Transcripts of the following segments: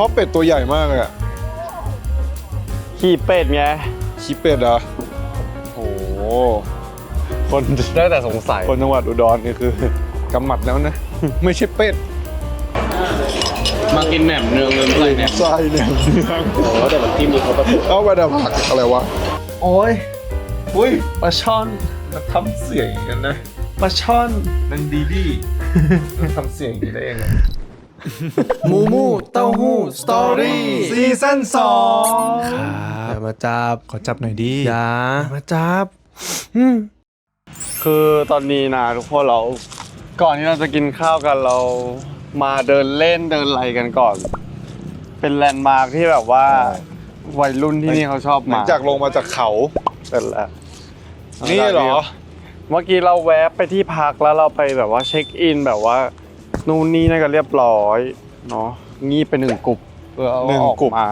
ราะเป็ดตัวใหญ่มากเลยอะขี่เป็ดไงขี้เป็ดเหรอโอ้โหคนได้แต่สงสัยคนจังหวัดอุดรนี่คือกำหมัดแล้วนะ ไม่ใช่เป็ดมากินแหนมเนืองเลยอะไรเนี่ยไส้เนี่ยโอ้แต่แบบที่มีเขาแบบเอาไปดับผักอะไรวะโอ้ยอุ้ยปลาช่อนมันทำเสียงอย่างนั้นนะปลาช่อนนังดีดีมันทำเสียงอย่างนี้ได้ยังไงห มูมูเต้าหู้สตอรี่ซีซั่นสองอย่ามาจับขอจับหน่อยดีอย่ามาจับคือตอนนี้นะทุกคนเรา ก่อนที่เราจะกินข้าวกันเรามาเดินเล่นเดินอะไรกันก่อน เป็นแลนด์มาร์คที่แบบว่าวัยรุ่นที่นี่เขาชอบหลัมางจากลงมาจากเขาเป็นแหละนี่เหรอ เมื่อกี้เราแวะไปที่พักแล้วเราไปแบบว่าเช็คอินแบบว่า นู่นนี่นั่นก็เรียบร้อยเนาะงีบไปหนึ่งกลุ่มเพื่อเอาหนึ่งออกกลุ่ม มา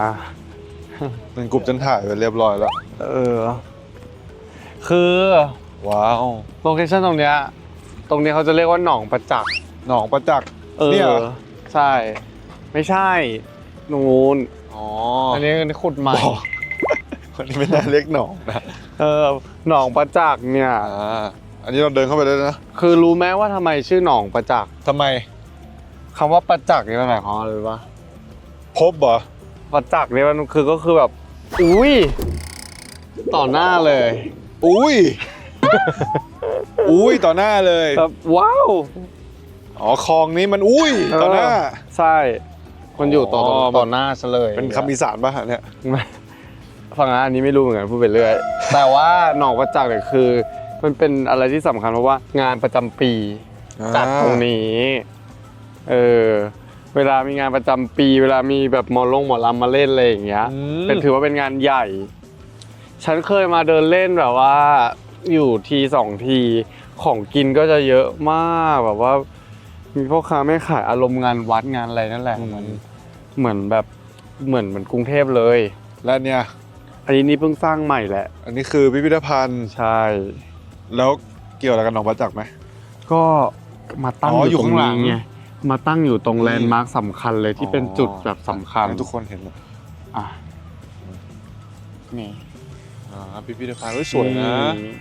หนึ่งกลุ่มจนถ่ายไปเรียบร้อยแล้ว เออ คือว้าว โลเคชั่นตรงเนี้ย ตรงนี้เขาจะเรียกว่าหนองประจักษ์หนองประจักษ์ เออเนี่ยเหรอใช่ ไม่ใช่ นูนอ๋ออันนี้ขุดใหม่ บอกคนนี้ไม่น่าเรียกหนองนะเออ หนองประจักษ์เนี่ย อ่าอันนี้เราเดินเข้าไปได้นะคือรู้ไหมว่าทำไมชื่อหนองประจักษ์ ทำไม คำว่าประจักษ์นี่มันหมายความว่าอะไรรู้ปะพบเหรอประจักษ์เนี่ยมันคือก็คือแบบ อุ้ย ต่อหน้าเลย อุ้ย อุ้ยต่อหน้าเลย แบบว้าว อ๋อคลองนี้มันอุ้ยต่อหน้าเใช่ มันอยู่ต่อต่ออ๋อต่อหน้าซะเลยเป็นคำอีสานป่ะเนี่ยฟังนะอันนี้ไม่รู้เหมือนกันพูดไปเรื่อย แต่ว่าหนองประจักษ์เนี่ยคือ มันเป็นอะไรที่สำคัญเพราะว่างานประจำปีอ่าจัดตรงนี้ เออเวลามีงานประจำปี เวลามีแบบหมอลงหมอลำมาเล่นอะไรอย่างเงี้ยอืม เป็นถือว่าเป็นงานใหญ่ ฉันเคยมาเดินเล่นแบบว่า อยู่ทีสองทีของกินก็จะเยอะมากแบบว่า มีพ่อค้าไม่ขายอารมณ์งานวัดงานอะไรนั่นแหละอืมมันเหมือนแบบเหมือนเหมือนกรุงเทพเลย และเนี่ย อันนี้นี่เพิ่งสร้างใหม่แหละ อันนี้คือพิพิธภัณฑ์ ใช่ แล้วเกี่ยวอะไรกับหนองประจักษ์ไหม ก็มาตั้งอ๋อออยู่ยู่ตรงข้างหลันี้ง ไง มาตั้งอยู่ตรงนี่แลนด์มาร์คสำคัญเลยที่เป็นจุดแบบสำคัญให้ทุกคนเห็นหมดอะนี่อ่าพิพิธภัณฑ์เฮ้ยสวยนะนี่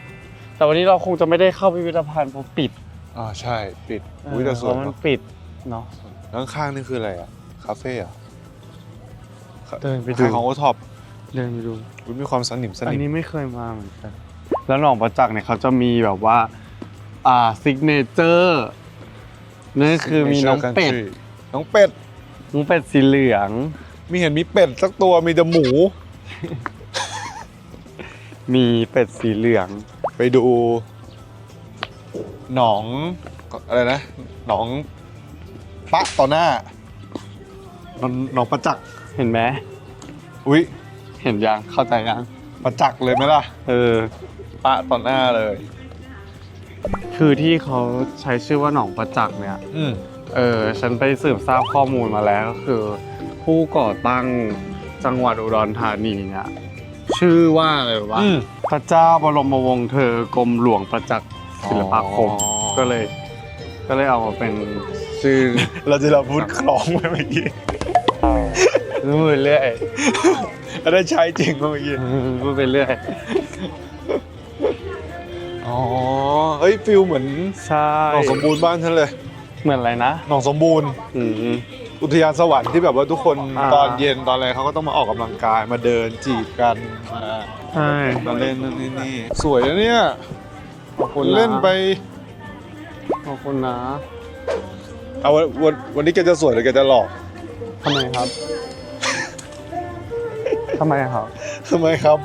แต่วันนี้เราคงจะไม่ได้เข้าพิพิธภัณฑ์เพราะปิดอ่าใช่ปิดอุ้ยแต่สวยเพราะมันเนอะปิดเนาะแล้วข้างๆนี่คืออะไรอะคาเฟ่เหรอะเดินไปดูขายของโอท็อปเดินไปดูอุ๊ยมีความสนิมสอันนิมนี้ไม่เคยมาเหมือนกันแล้วหนองประจักษ์เนี่ยเขาจะมีแบบว่าอ่าซิกเนเจอร์ นั่นคือมีน้องเป็ด น้องเป็ด น้องเป็ดสีเหลือง มีเห็นมีเป็ดสักตัวมีแต่หมู มีเป็ดสีเหลือง ไปดู หนองอะไรนะ หนองปะต่อหน้า หนองหนองประจักษ์เห็นไหมอุ้ยเห็นยังเข้าใจยังประจักษ์เลยไหมล่ะ เออ ปะต่อหน้าเลย คือที่เขาใช้ชื่อว่าหนองประจักษ์เนี่ย อืมเออฉันไปสืบทราบข้อมูลมาแล้วก็คือ ผู้ก่อตั้งจังหวัดอุดรธานีเนี่ยชื่อว่าอะไรวะอืม พระเจ้าบรมวงศ์เธอกรมหลวงประจักษ์ศิลปาคม อ๋อ ก็เลย ก็เลยเอามาเป็นชื่อ เราจะเราพูดคล้องไปเมื่อกี้พูดไปเรื่อยแล้วได้ใช้จริงเมื่อกี้ พูดไปเรื่อย อ๋อ เฮ้ยฟิลเหมือนใช่หนองสมบูรณ์บ้านฉันเลย เหมือนอะไรนะหนองสมบูรณ์ อืม อุทยานสวรรค์ที่แบบว่าทุกคนอ่า ตอนเย็นตอนอะไรเขาก็ต้องมาออกกำลังกายมาเดินจีบกันมาใช่ มาเล่นนั่นนี่นี่สวยนะเนี่ยขอบคุณนะ เล่นไป ขอบคุณนะเอาวันวันวันนี้แกจะสวยหรือแกจะหลอกทำไมครับทำไมครับทำไมครับ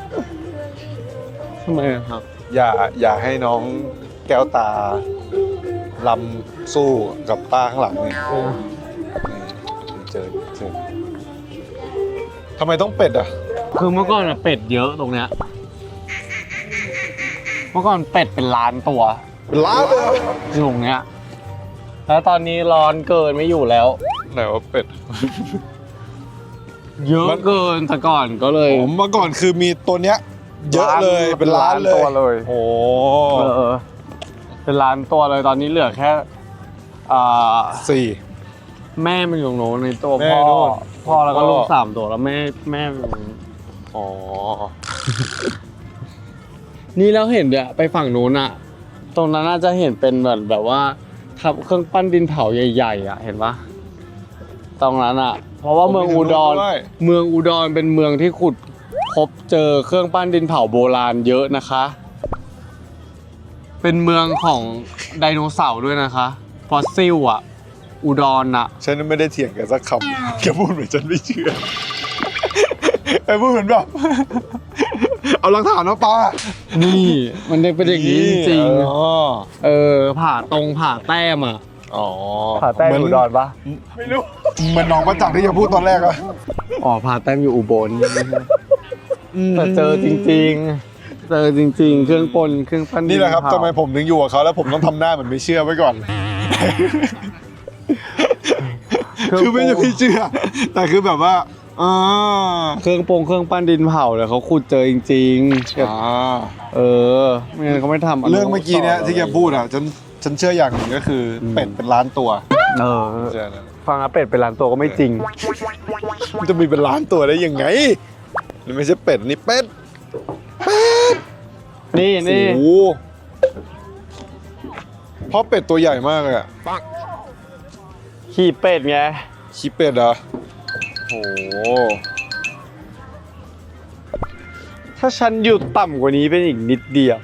ทำไมครับ อย่าอย่าให้น้องแก้วตาลำสู้กับป้าข้างหลังนี่นี่เจอเจอทำไมต้องเป็ดอะ คือเมื่อก่อนอะเป็ดเยอะตรงเนี้ย เมื่อก่อนเป็ดเป็นล้านตัวเป็นล้านเลยเหรออยู่ตรงเนี้ย แล้วตอนนี้ร้อนเกินไม่อยู่แล้ว ไหนว่าเป็ด เยอะมัน เกินแต่ก่อนก็เลย ผมเมื่อก่อนคือมีตัวเนี้ย เยอะเลยเป็นล้านเลยตัวเลยโอ้เออเป็นล้านตัวเลยตอนนี้เหลือแค่อ่าสี่แม่มันอยู่ตรงโน้นในตัวแม่พ่อโน่นพ่อแล้วก็พ่อลูกสามตัวแล้วแม่แม่อยู่ตรงนี้อ๋อนี่เราเห็นเดี๋ยไปฝั่งนู้นอะตรงนั้นน่าจะเห็นเป็นเหมือนแบบว่าทำเครื่องปั้นดินเผาใหญ่ๆอะเห็นปะตรงนั้นอะเพราะว่าเมืองอุดรด้วยเมืองอุดรเป็นเมืองที่ขุด พบเจอเครื่องปั้นดินเผาโบราณเยอะนะคะ เป็นเมืองของไดโนเสาร์ด้วยนะคะ ฟอสซิลอะอุดรอะฉันไม่ได้เถียงกันสักคำแกพูดเหมือนฉันไม่เชื่อไอ้พูดเหมือนแบบเอาหลักฐานมาปานี่ มันได้เป็นอย่างนี้จริงอ๋อๆเออ ผ่าตรงผ่าแต้มอะอ๋อผ่าแต้มเหมืนอุดรปะไม่รู้เหมือนน้องประจักษ์ที่จะพูดตอนแรกอะอ๋อผ่าแต้มอยู่อุบล แต่เจอจริง ๆ เจอจริง ๆ เครื่องปนเครื่องปั้นดินี่แหละครับเผาทำไมผมถึงอยู่กับเขาแล้วผมต้องทำหน้าเหมือนไม่เชื่อไว้ก่อนคือไม่ใช่ไม่เชื่อ แต่คือแบบว่าอ่าเครื่องปงเครื่องปั้นดินเผาเลยเขาขุดเจอจริงๆอ่าเออไม่งั้นเขาไม่ทำเรื่องเมื่อกี้เนี้ยที่แกพูดอะฉันฉันเชื่ออย่างหนึ่งก็คืออเป็ดเป็นล้านตัวเออเชื่อนะฟังอาเป็ดเป็นล้านตัวก็ไม่จริง มันจะมีเป็นล้านตัวได้ยังไง นี่ไม่ใช่เป็ดนี่เป็ด นี่นี่โอ้โหเพราะเป็ดตัวใหญ่มากเลยอะขี่เป็ดไง ขี้เป็ดเหรอโอ้โหถ้าฉันอยู่ต่ำกว่านี้เป็นอีกนิดเดียว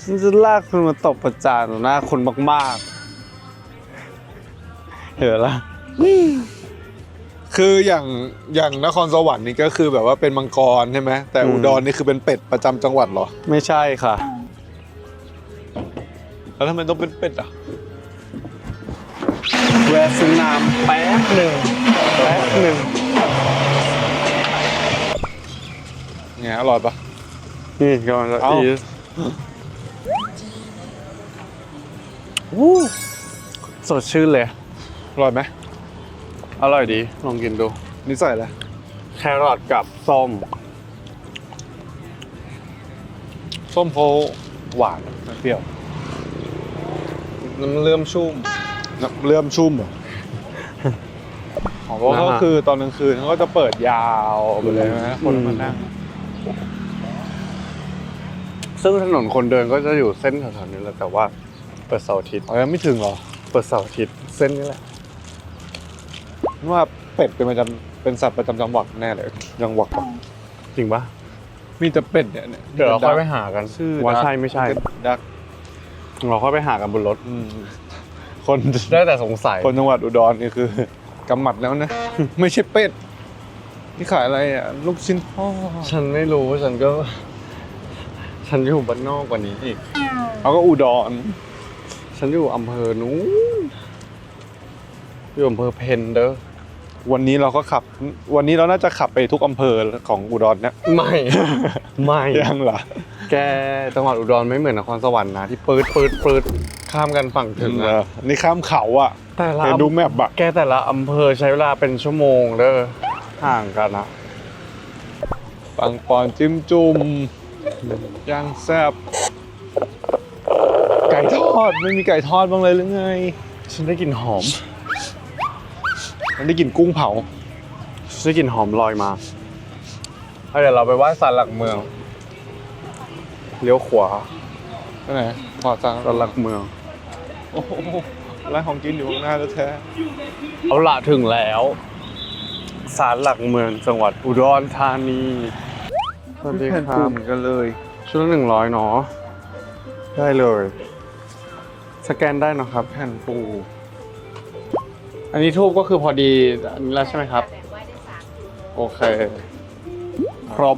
ฉันจะลากคุณมาตบประจานต่อหน้าคนมาก ๆ เห็นละ คืออย่างอย่างนครสวรรค์นี่ก็คือแบบว่าเป็นมังกรใช่ไหมแต่อุดรนี่คือเป็นเป็ดประจำจังหวัดเหรอ ไม่ใช่ค่ะ แล้วทำไมต้องเป็นเป็ดอะ แวะซื้อน้ำแป๊บหนึ่งแป๊บหนึ่งไงอร่อยปะ นี่ก่อนจะเอ้า อีสวู้สดชื่นเลย อร่อยไหม อร่อยดี ลองกินดู นี่ใส่อะไรแครอทกับส้ม ส้มโพหวานน้ำเปรี้ยวน้ำเลื่อมชุ่มน้ำเริ่มชุ่มเหรออ๋อเพราะนะฮะก็คือตอนกลางคืนเขาก็จะเปิดยาวไปเลยนะคนมานั่ง ซึ่งถนนคนเดินก็จะอยู่เส้นแถวๆนี้แหละแต่ว่า เปิดเสาร์อาทิตย์อ๋อยังไม่ถึงเหรอ เปิดเสาร์อาทิตย์เส้นนี้แหละ ว่าเป็ดเป็นประจำเป็นสัตว์ประจำจังหวัดแน่เลยจังหวัดปะจริงปะมีแต่เป็ดเนี่ยนี่เดี๋ยวเราค่อยไปหากันชื่อว่าใช่ไม่ใช่ดักเราค่อยไปหากันบนรถอืมคนได้แต่สงสัยคนจังหวัดอุดรนี่คือกำหมัดแล้วนะ ไม่ใช่เป็ดนี่ขายอะไรอะลูกชิ้นทอดฉันไม่รู้ฉันก็ ฉันอยู่บ้านนอกกว่านี้อีกเขาก็อุดร ฉันอยู่อำเภอนู้นอยู่อำเภอเพนเด้อ วันนี้เราก็ขับ วันนี้เราน่าจะขับไปทุกอำเภอของอุดรเนี่ยไม่ ไม่ยังเหรอแกจังหวัดอุดรไม่เหมือนนครสวรรค์นะที่ปืดปืดปืดข้ามกันฝั่งถึงเอนะอนี่ข้ามเขาอะแต่ละเห็นดูแมพอะแกแต่ละอำเภอใช้เวลาเป็นชั่วโมงเด้อห่างกันนะปังปอนจิ้มจุ่มย่างแซ่บไก่ทอดไม่มีไก่ทอดบ้างเลยหรือไง ฉันได้กลิ่นหอม มันได้กินกุ้งเผาฉันได้กลิ่นหอมลอยมาเอาเดี๋ยวเราไปไหว้ศาลหลักเมือง เลี้ยวขวาไปไหนขอจังศาลหลักเมืองโอ้โหร้านของกินอยู่ข้างหน้าแท้เอาละถึงแล้วศาลหลักเมืองจังหวัดอุดรธานีสวัสดีแผ่นคปูรับเหมือนกันเลย ชุดละหนึ่งร้อยเนาะได้เลย สแกนได้เนอะครับแผ่นปู อันนี้ทูบก็คือพอดีอันนี้แล้วใช่ไหมครับ โอเค ครบ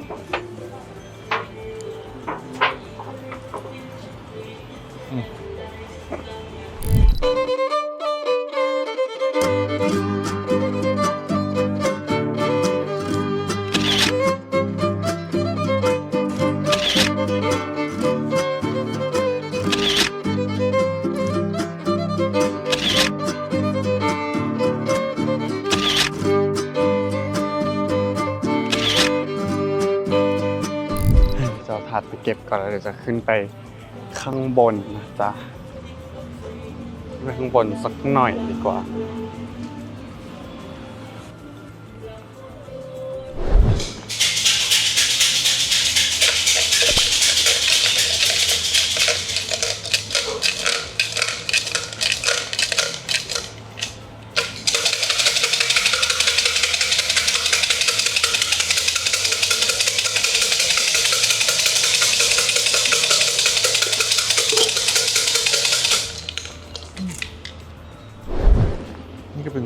เอาถาดไปเก็บก่อนแล้วเดี๋ยวจะขึ้นไปข้างบนนะจ๊ะไปข้างบนสักหน่อยดีกว่า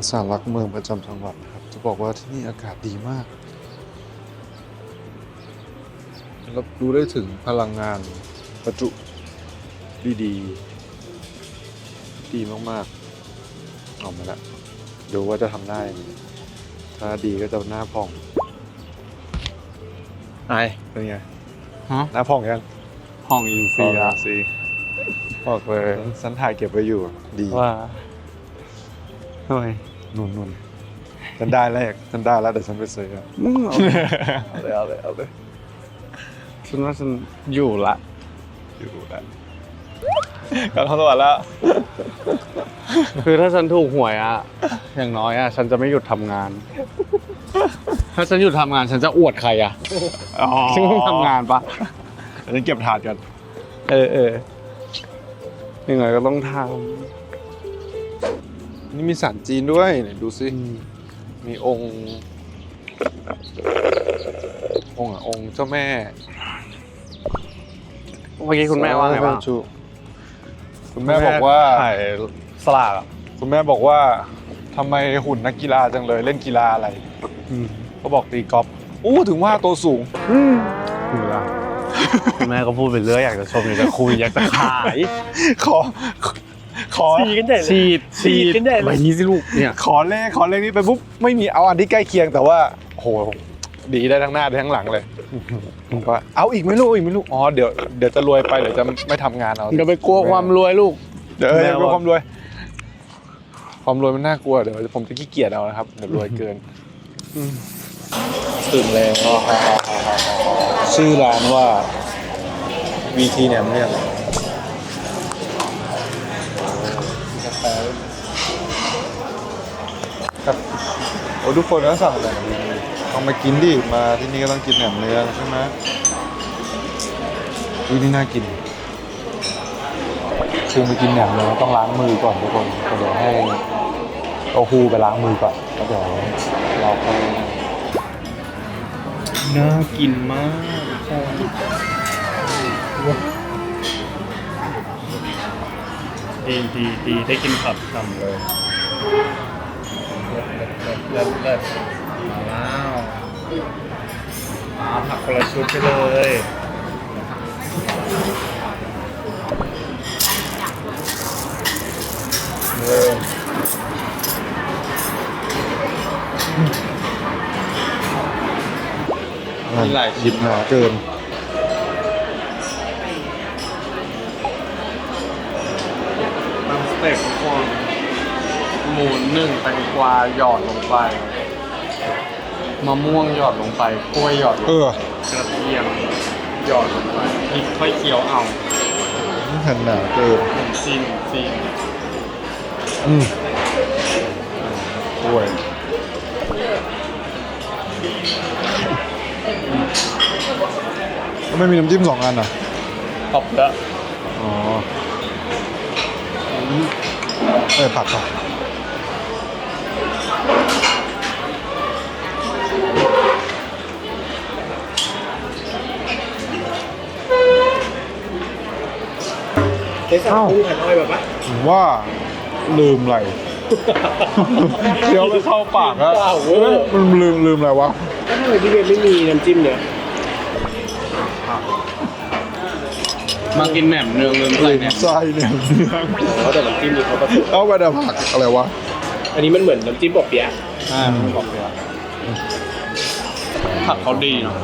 สารหลักเมืองประจำจังหวัดนะครับ จะบอกว่าที่นี่อากาศดีมากรับรู้ได้ถึงพลังงานประจุดีๆ ดีมากๆ ออกมาแล้วดูว่าจะทำได้ไหมถ้าดีก็จะหน้าผ่องไอเป็นไง ฮะหน้าผ่องยังห้องอินซีอะซีบอกเลยฉันถ่ายเก็บไว้อยู่ดี ว่าทำไม นุ่นนุ่นฉันได้แล้วฉันได้แล้วเดี๋ยวฉันไปซื้ออะมึงเหรอเอาเลยเอาเลยเอาเลยฉันว่าฉันอยู่ละอยู่แล้วก็ทั้งตัวแล้ว คือถ้าฉันถูกหวยอะอย่างน้อยอะฉันจะไม่หยุดทำงาน ถ้าฉันหยุดทำงานฉันจะอวดใครอะฉันต้องทำงานปะเดี๋ยวฉันเก็บถาดกันเออเออยังไงก็ต้องท นี่มีสารจีนด้วยเนี่ยดูสิำมีองค์ องค์อะองค์เจ้าแม่เมื่อกี้คุณแม่ว่าไงบ้างชูคุณแม่บอกว่าถ่ายสลากอะคุณแม่บอกว่าทำไมหุ่นนักกีฬาจังเลยเล่นกีฬาอะไรเขาบอกตีกอล์ฟอู้ถึงว่าตัวสูงคุณละคุณแม่ก็พูดไปเรื่อยอยากจะชมอยากจะคุยอยากจะขายขอ ขอสีกันใหญ่เลยฉีดฉีดกันใหญ่เลย ใบนี้สิลูกเนี่ยขอเลขขอเลขนี้ไปปุ๊บไม่มีเอาอันที่ใกล้เคียงแต่ว่าโอ้โหดีได้ทั้งหน้าได้ทั้งหลังเลยผมก็เอาอีกไหม่ลูกอีกไหม่ลูกอ๋อเดี๋ยวเดี๋ยวจะรวยไปเดี๋ยวจะไม่ทำงานเอาอย่าไปกลัวความรวยลูกเดี๋ยวเออแม่อย่าไปบอกความรวย ความรวยมันน่ากลัวเดี๋ยวผมจะขี้เกียจเอานะครับเดี๋ยวรวยเกินตื่นแล้วชื่อร้านว่า VT แหนมเนือง อ้ทุกคนก็สั่งแต่ต้องมากินดิมาที่นี่ก็ต้องกินแหนมเนืองใช่ไหมอุ้ยนี่น่ากินคือไปกินแหนมเนืองต้องล้างมือก่อนทุกคนเดี๋ยวให้โอฮูไปล้างมือก่อนแล้วเดี๋ยวเราไปน่ากินมากดีดีดีได้กินผัดทำเลย เลิศเลิศว้าวมาผักคนละชุดไปเลยเออหยิบหนาเกินน้ำสเต็กทุกคน หมูหนึ่งแตงกวาหยอดลงไปมะม่วงหยอดลงไปกล้วยหยอดลงเอไปอกระเทียมหยอดลงไปพริกค่อยเคี้ยวเอาหันหนาเกินหนึ่งซีนซีนอืมด้วยทำไมมีน้ำจิ้มสองอันอะตบแล้วอ๋อ เออผักค่ะ ได้สั่งกุ้งหันอ้อยแบบว่าผมว่าลืมอะไร เคี้ยวไปเข้าปากแล้วเปล่าเวเฮ้อยร์มันลืมลืมอะไรวะถ้าทำไมพี่เบนไม่มีน้ำจิ้มเนี่ยมากินแหนมเนืองลืมใส่แหนมไส้เนี่ยเนื้อเขาแต่น้ำจิ้มนี่เขาก็เอาไปแต่ผักอะไรวะ อันนี้มันเหมือนน้ำจิ้มปอบเปี๊ยะอ่าบอกเลยว่าผักเขาดีเนาะ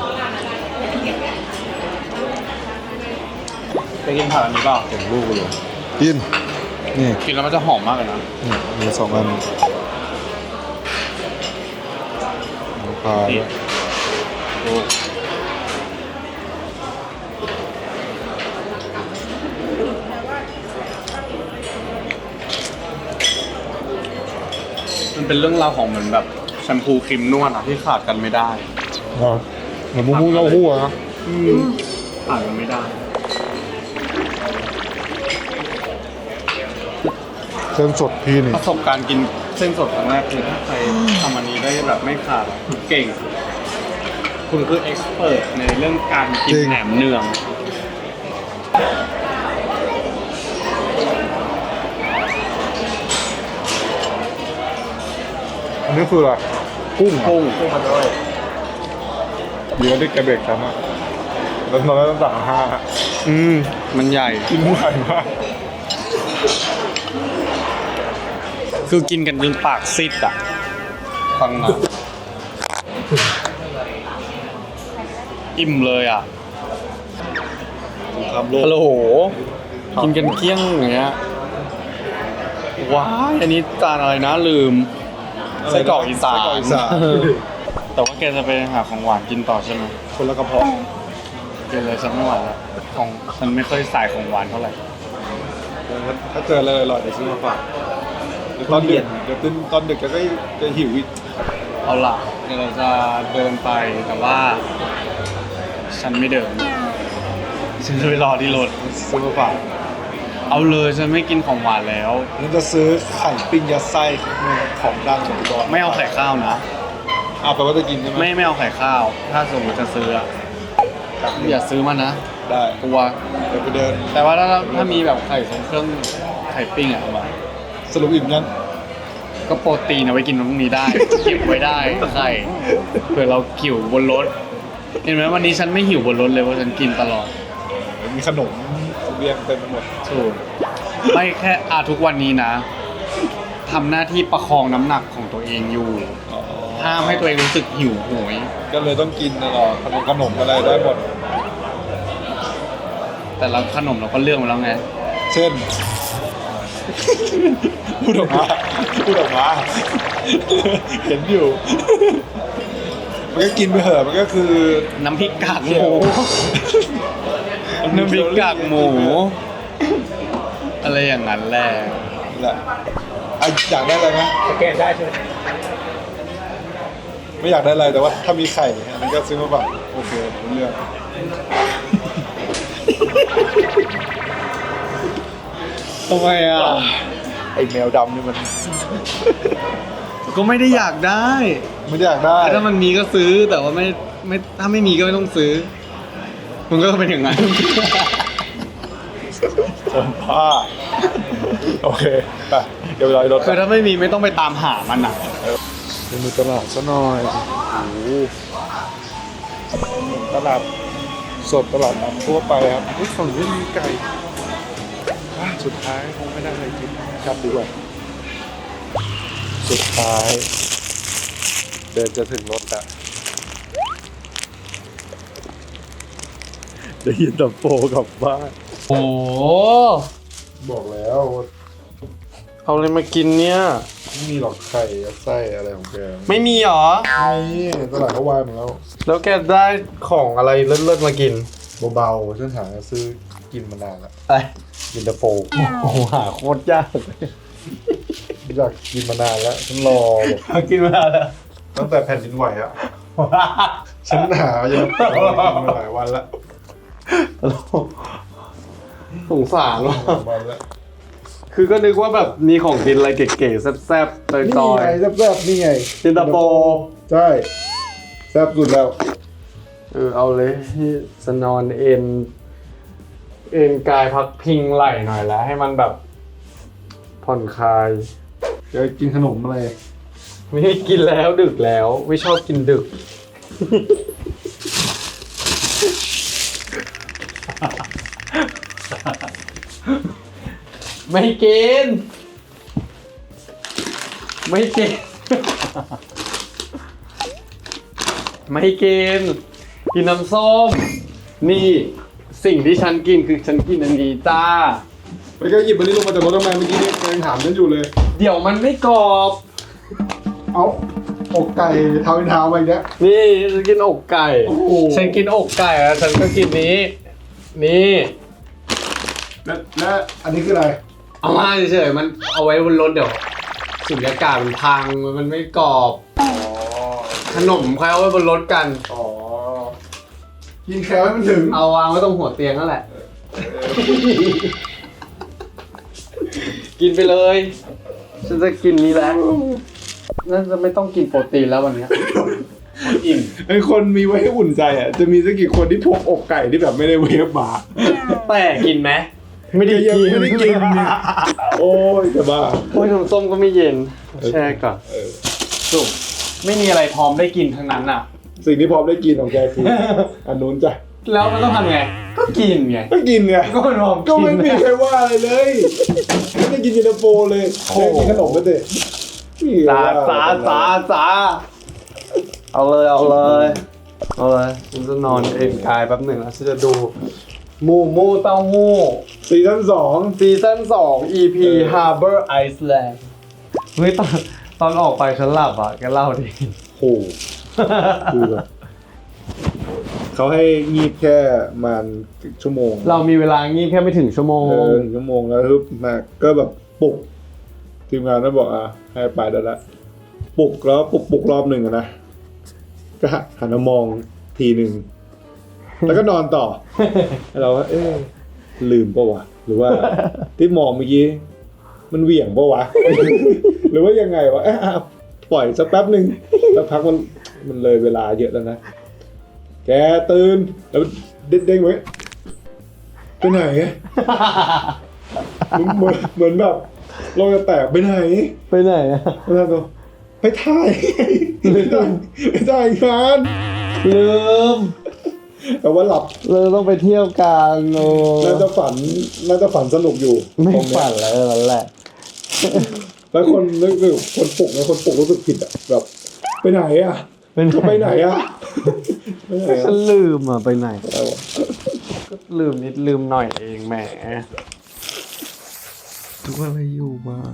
ไปกินผักอันนี้เปล่าสองลูกเลยกินนี่กินแล้วมันจะหอมมากเลยนะนี่มีสองอันหมูปลานี่ดูมันเป็นเรื่องราวของเหมือนแบบแชมพูครีมนวดอะที่ขาดกันไม่ได้ครับเหมือนมุ้งมุ้งเต้าหู้อะนะขาดกันไม่ได้ เส้นสดพี่นี่ประสบการณ์กินเส้นสดครั้งแรกคือถ้าใครทำอันนี้ได้แบบไม่ขาดอะคือเก่ง คุณคือเอ็กซ์เพรสในเรื่องการกินจริง แหนมเนือง อันนี้คืออะไรกุ้งเหรอกุ้งกุ้งมันด้วยดีแล้วที่แกเบรกฉันอะแล้วเราต้องสั่งห้าอืม มันใหญ่ กินไม่ไหวมาก คือกินกันจนปากซิดอะฟังนะอิ่มเลยอะทำโลกฮัลโหลกินกันเกลี้ยงอย่างเงี้ยว้ายอันนี้จานอะไรนะลืมไส้กรอกอีสานไส้กรอกอีสานแต่ว่าแกจะไปหาของหวานกินต่อใช่ไหมคนละกระเพาะเกินเลยฉันไม่ไหวแล้วของฉันไม่ค่อยสายของหวานเท่าไหร่ถ้าเจออะไรอร่อยเดี๋ยวซื้อมาฝาก เดี๋ยวตอนดึกเดี๋ยวตอนดึกก็จะหิวอีกเอาล่ะเดี๋ยวเราจะเดินไปแต่ว่า ฉันไม่เดิน ฉันจะไปรอที่รถซื้อมาฝากเอาเลยฉันไม่กินของหวานแล้ว นั่นจะซื้อไข่ปิ้งยัดไส้ของดังของอุดรไม่เอาไข่ข้าวนะอะแปลว่าจะกินใช่ไหมไม่ไม่เอาไข่ข้าว ถ้าสมมติจะซื้ออะอย่าซื้อมานะได้กลัวเดี๋ยวไปเดิน แต่ว่าถ้าถ้ามีแบบไข่ทรงเครื่องไข่ปิ้งอะเอามา สรุปอิ่มยังก็โปรตีนเอาไว้กินพรุ่งนี้ได้ เก็บไว้ได้ไข่เผื่อเราหิวบนรถ เห็นไหมวันนี้ฉันไม่หิวบนรถเลยเพราะฉันกินตลอดมีขนมเรียงเต็มไปหมดถูกไม่แค่อาทุกวันนี้นะทำหน้าที่ประคองน้ำหนักของตัวเองอยู่อ๋อห้ามให้ตัวเองรู้สึกหิวโหยก็เลยต้องกินตลอดขนมขนมอะไรได้หมดแต่เราขนมเราก็เลือกมาแล้วไงเช่น พูดออกมาพูดออกมา เห็นอยู่ มันก็กินไปเถอะมันก็คือน้ำพริกกากหมูน้ำพริกกากหมู อะไรอย่างนั้นแหละนี่แหละอะอยากได้อะไรไหมสแกนได้ใช่ไหมไม่อยากได้อะไรแต่ว่าถ้ามีไข่อันนี้ก็ซื้อมาฝากโอเครู้เรื่อง ทำไมอะ ไอแมวดำนี่มัน ก็ไม่ได้อยากได้ไม่ได้อยากได้ถ้ามันมีก็ซื้อแต่ว่าไม่ไม่ถ้าไม่มีก็ไม่ต้องซื้อ มันก็เป็นอย่างนั้นคนผ้าโอเคไปเดี๋ยวไปรอรถคือถ้าไม่มีไม่ต้องไปตามหามันอะไปดูตลาดซะหน่อยตลาดสดตลาดน้ำทั่วไปครับเฮ้ยฝั่งนี้มีไก่อะ สุดท้ายคงไม่ได้อะไรกินกลับดีกว่า สุดท้าย เดินจะถึงรถอะได้ยินตะโปกลับบ้านโอ้บอกแล้วเอาอะไรมากินเนี่ย ไม่มีหรอกไข่ไส้อะไรของแกไม่มีหรอมีตลาดเขาวายหมดแล้วแล้วแกได้ของอะไรเลิศๆมากิน เบาๆฉันหาซื้อกินมานานละอะไร ยินตาโฟโอ้โหหาโคตรยากอยากกินมานานแล้วฉันรอแบบกินมาแล้วตั้งแต่แผ่นดินไหวอะฉันหาเยอะกินมาหลายวันละสงสารว่ะหลายวันละคือก็นึกว่าแบบมีของกินอะไรเก๋ๆแซ่บๆตนี่อยไงแซ่บๆนี่ไงๆจินตาโปใช่แซ่บสุดแล้ว เออเอาเลยจะนอนเอ็น เอ็นกายพักพิงไหล่หน่อยแล้ว ให้มันแบบผ่อนคลายจะกินขนมอะไรไม่ให้กินแล้วดึกแล้ว ไม่ชอบกินดึก ไม่กิน ไม่กิน ไม่กิน กินน้ำส้ม นี่ สิ่งที่ฉันกินคือฉันกินอันนี้จ้าไปก็หยิบมันนี้ลงมาจากรถทำไมเมื่อกี้เนี่ยยังถามฉันอยู่เลย เดี๋ยวมันไม่กรอบ เอาอกไก่เท้าเป็นเท้ามาอีกแล้วนี่ฉันกินอกไก่ โอ้โห ฉันกินอกไก่แล้วฉันก็กินนี้ นี่และและอันนี้คืออะไร เอามาเฉยๆมันเอาไว้บนรถเดี๋ยวสุญญากาศมันพังมันไม่กรอบอ๋อขนมใครเอาไว้บนรถกัน อ๋อ กินแคลให้มันถึงเอาวางไว้ตรงหัวเตียงนั่นแหละ กินไปเลย ฉันจะกินนี้แล้วน่าจะไม่ต้องกินโปรตีนแล้ววันเนี้ยมันอิ่มไอคนมีไว้ให้อุ่นใจอะ จะมีสักกี่คนที่พกอกไก่ที่แบบไม่ได้เวฟมาแต่กินไหมไม่ได้กินไม่ได้กินเนี่ยโอ้ยจะบ้าโอ้ยน้ำส้มก็ไม่เย็น แช่ก่อน เออ สุกไม่มีอะไรพร้อมได้กินทั้งนั้นอะ สิ่งที่พร้อมได้กินของแกคืออันนู้นจ้ะแล้วมันต้องทำไง ก็กินไง ก็กินไง ก็มันพร้อมก็ไม่กินมีใครว่าอะไรเลยไม่ได้กินเย็นตาโฟเลยโอ้แค่กินขนมก็เด็สาสาสาสาเอาเลยเอาเลยเอาเลยฉันจะนอนเอนกายแป๊บหนึ่งแล้วฉันจะดูหมูหมูเต้าหู้ซีซั่นสอง ซีซั่นสอง EP เออ Harbor Iceland เฮ้ยตอนตอนออกไปฉันหลับอะแกเล่าดิ โอ้โห คือแบบเขาให้งีบแค่ประมาณชั่วโมงเรามีเวลางีบแค่ไม่ถึงชั่วโมง เออถึงชั่วโมงแล้วฮึบมาก็แบบปลุกทีมงานก็บอกอะให้ไปได้ละปลุกแล้วปลุกปลุกรอบหนึ่งอะนะก็หันมามองทีหนึ่งแล้วก็นอนต่อ เราก็เอ๊ะลืมปะวะหรือว่า ที่มองเมื่อกี้มันเหวี่ยงปะวะ หรือว่ายังไงวะเอ๊ะอะปล่อยสักแป๊บหนึ่งสักพักมัน มันเลยเวลาเยอะแล้วนะ แกตื่น แล้วเด้งๆไว้ไปไหนอะเหมือนเหมือนแบบเราจะแตกไปไหน ไปไหนอะแล้วก็ไปถ่ายไปถ่ายไปถ่ายงานลืมแต่ว่าหลับเราต้องไปเที่ยวกันโอ้น่าจะฝันน่าจะฝันสนุกอยู่ไม่ตรงเนี้ยฝันแล้วนั่นแหละแล้วคนนึกถึงคนปลุกนะคนปลุกรู้สึกผิดอะแบบไปไหนอะ ไปไหนจะไปไหนอะไปไหนฉัอะนลืมอะไปไหนเอาอะก็ลืมนิดลืมหน่อยเองแหม ทุกอะไรอยู่บ้าง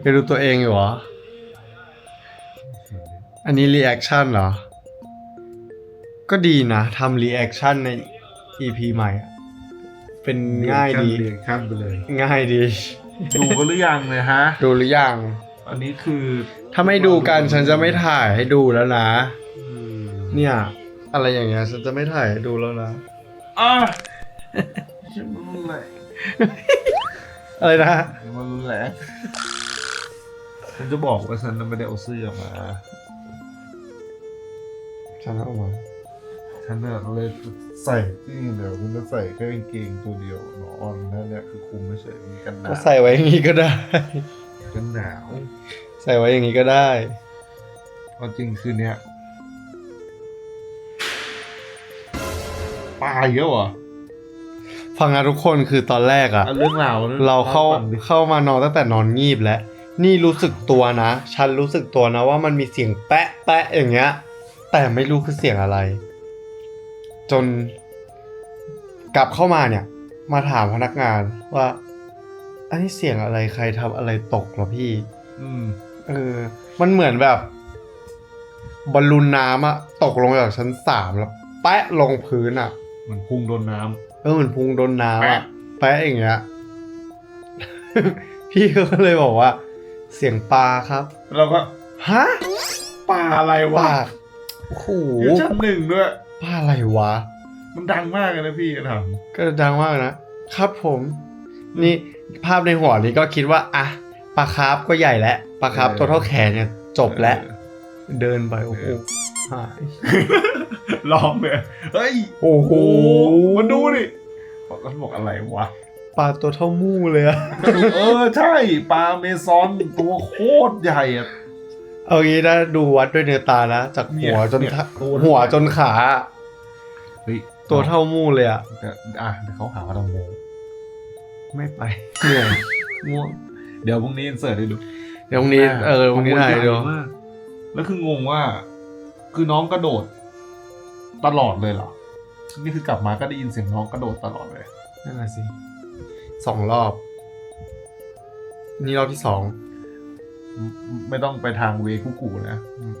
ไปดูตัวเองอยู่เหรอ อันนี้รีแอคชั่นเหรอ ก็ดีนะทำรีแอคชั่นใน EP ใหม่อะเป็นง่ายดี เรียงขั้นไปเลย ง่ายดี ดูกันหรือยังเลยฮะ ดูหรือยัง อันนี้คือถ้าไม่ดูกันฉันจะไม่ถ่ายให้ดูแล้วนะเนี่ย อะไรอย่างเงี้ยฉันจะไม่ถ่ายให้ดูแล้วนะ อะฉันมันรุนแรงอะไรนะมันรุนแรงฉันจะบอกว่าฉันน่ะไม่ได้เอาเสื้อมา ฉันเอามา ฉันเนี่ยเลยใส่จริงเดี๋ยวฉันจะใส่แค่กางเกงตัวเดียวนอนนั่นเนี่ยคือคุมไม่เฉยมีกันหนาก็วใส่ไว้อย่างงี้ก็ได้ กันหนาวใส่ไว้อย่างงี้ก็ได้ เอาจริงคือเนี้ยปลาเยอะวะฟังนะทุกคนคือตอนแรกอะเอาเรื่องราวเราเข้าฟังดิเข้ามานอนตั้งแต่นอนงีบแล้ว นี่รู้สึกตัวนะ ฉันรู้สึกตัวนะว่ามันมีเสียงแปะแปะอย่างเงี้ย แต่ไม่รู้คือเสียงอะไร จนกลับเข้ามาเนี่ย มาถามพนักงานว่า อันนี้เสียงอะไรใครทำอะไรตกเหรอพี่ อืม เออ มันเหมือนแบบบอลลูนน้ำอะตกลงจากชั้นสามแล้วแปะลงพื้นอะเหมันพุ่งโดนน้ำ เออเหมือนพุงโดนน้ำอะแปะแปะอย่างเงี้ย พี่ก็เลยบอกว่า เสียงปลาครับ เราก็ฮะปลาอะไรปวะลาโอ้โห อยู่ชั้นหนึ่งด้วย ปลาอะไรวะ มันดังมากเลยนะพี่ถามก็ดังมากนะครับผม นี่ภาพในหัวนี้ก็คิดว่าอะปลาคาร์ฟก็ใหญ่แล้วปลาคาร์ฟตัวเท่าแขนเนี่ยจบแล้ว เดินไปโอ้โหหายลองเลยเฮ้ยโอ้โหมาดูดิบอกกันบอกอะไรวะปลาตัวเท่ามู่เลยอะเออใช่ปลาเมซอนตัวโคตรใหญ่อะเอางี้นะดูวัดด้วยเนื้อตานะจากหัวเนี่ยจนเนี่ยขาตัวหัวจนขา เฮ้ยตัวเท่ามู่เลยอะแต่อะเดี๋ยวเขาหาว่าเราโมไม่ไป เหนื่อยง่วงเดี๋ยวพรุ่งนี้อินเสิร์ตให้ดูเดี๋ยวพรุ่งนี้เออพรุ่งนี้ถ่ายดูใหญ่มากแล้วคืองงว่า คือน้องกระโดด ตลอดเลยเหรอ นี่คือกลับมาก็ได้ยินเสียงน้องกระโดดตลอดเลย นั่นแหละสิสองรอบ นี่รอบที่สอง ไม่ไม่ต้องไปทางเวกุกูนะ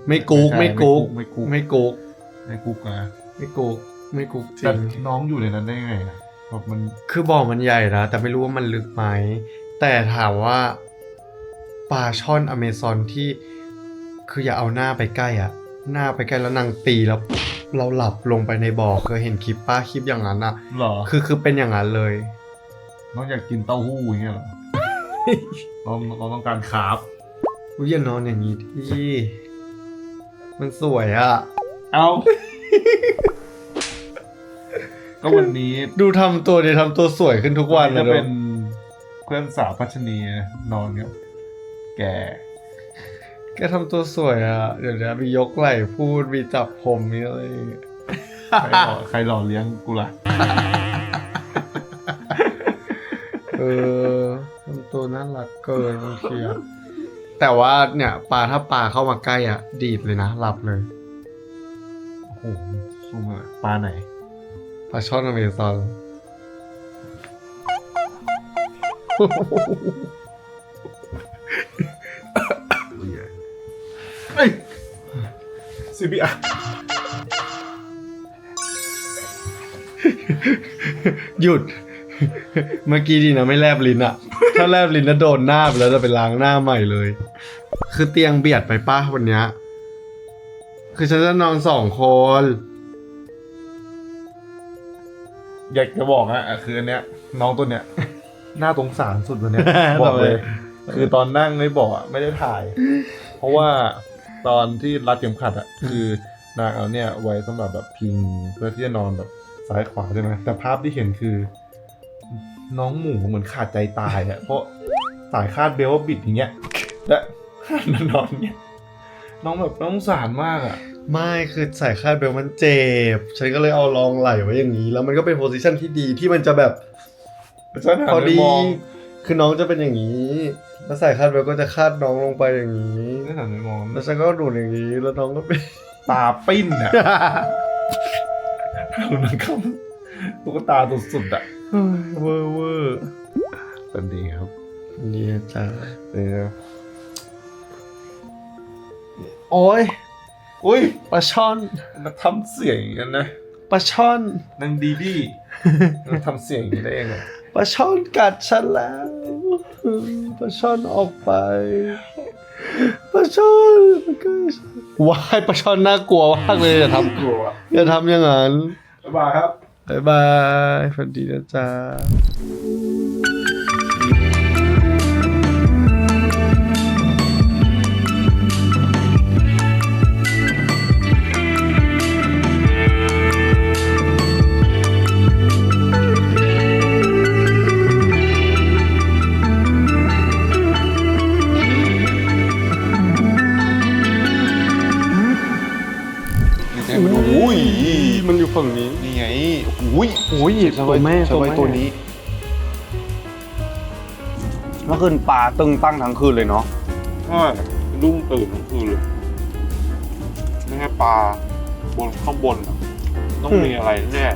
ไม่กุ๊กใช่ไม่กุ๊กไม่กุ๊กไม่กุ๊กไม่กุ๊กนะ ไม่กุ๊ก ไม่กุ๊กจริแต่ง น้องอยู่ในนั้นได้ไงอะแบบมันคือบ่อมันใหญ่นะ แต่ไม่รู้ว่ามันลึกไหม แต่ถามว่าปลาช่อนอเมซอนที่คืออย่าเอาหน้าไปใกล้อะหน้าไปใกล้แล้วนางตีแล้วเราหลับลงไปในบ่อเคยเห็นคลิปป้าคลิปอย่างนั้นอะเหรอคือคือเป็นอย่างนั้นเลย น้องอยากกินเต้าหู้อย่างเงี้ยเหรอเราเราต้องการคาร์บอุ้ยอย่านอนอย่างนี้ที่มันสวยอะเอา ก็วันนี้ดูทำตัวเดี๋ยวทำตัวสวยขึ้นทุกวันเลจะยเป็นเพื่อนสาวพัชนีนอนกับแกแกทำตัวสวยอะ เดี๋ยวนะมียกไหล่พูดมีจับผมมีอะไรอย่างเงี้ยใครหล่อใครหล่อเลี้ยงกูล่ะเออทำตัวน่ารักเกินบางทีอะแต่ว่าเนี่ยปลาถ้าปลาเข้ามาใกล้อะ ดีดเลยนะหลับเลย โอ้โหซูมเลยปลาไหน ปลาช่อนอเมซอนเอ้ยซีบีอาหยุด เมื่อกี้ดีนะไม่แลบลิ้นอะถ้าแลบลิ้นแล้วโดนหน้าไปแล้วจะไปล้างหน้าใหม่เลย คือเตียงเบียดไปป้าวันเนี้ยคือฉันจะนอนสองคน อยากจะบอกอะอะคืออันเนี้ย น้องตัวเนี้ยน่าสงสารสุดวันเนี้ย บอกเลย คือตอนนั่งในเบาะอะไม่ได้ถ่าย เพราะว่าตอนที่รัดเข็มขัดอะคือนางเอาเนี่ยไว้สำหรับแบบพิงเพื่อที่จะนอนแบบซ้ายขวาใช่ไหมแต่ภาพที่เห็นคือ น้องหมูเหมือนขาดใจตายอะเพราะสายคาดเบลต์บิดอย่างเงี้ยและนอนเงี้ยน้องแบบน้องสงสารมากอะ ไม่คือใส่คาดเบลต์มันเจ็บ ฉันก็เลยเอารองไหล่ไว้อย่างนี้ แล้วมันก็เป็นโพสิชันที่ดีที่มันจะแบบฉันหันพอไปดีมองคือน้องจะเป็นอย่างนี้แล้วใส่คาดเบลต์ก็จะคาดน้องลงไปอย่างนี้ฉันหันไปมองแล้วฉันก็ดูดอย่างนี้ แล้วน้องก็เป็น ตาปิ้นอะเหมือนเขาตุ๊กตาสุดๆอะเวอร์เวอร์ตันดีครับนี่จ้าเออโอ้ย อุ้ยปลาช่อนมาทำเสียงอย่างนั้นนะปลาช่อนนางดีดีมาทำเสียงอย่างนี้ได้ยังไงปลาช่อนกัดฉันแล้วปลาช่อนออกไปปลาช่อนมันก็ว้ายปลาช่อนน่ากลัวมากเลยอย่าทำกลัวอย่าทำอย่างนั้นบ๊ายบายครับบายบายฝันดีนะจ๊ะ ฝั่งนี้ นี่ไงอุ้ยโอ้ยตัวแม่ชาวบ้านตัวนี้เมื่อคืนปลาตึงตั้งทั้งคืนเลยเนาะใช่รุ่งตื่นทั้งคืนเลยไม่ใช่ปลาบนข้างบนอะต้องมีอะไรแน่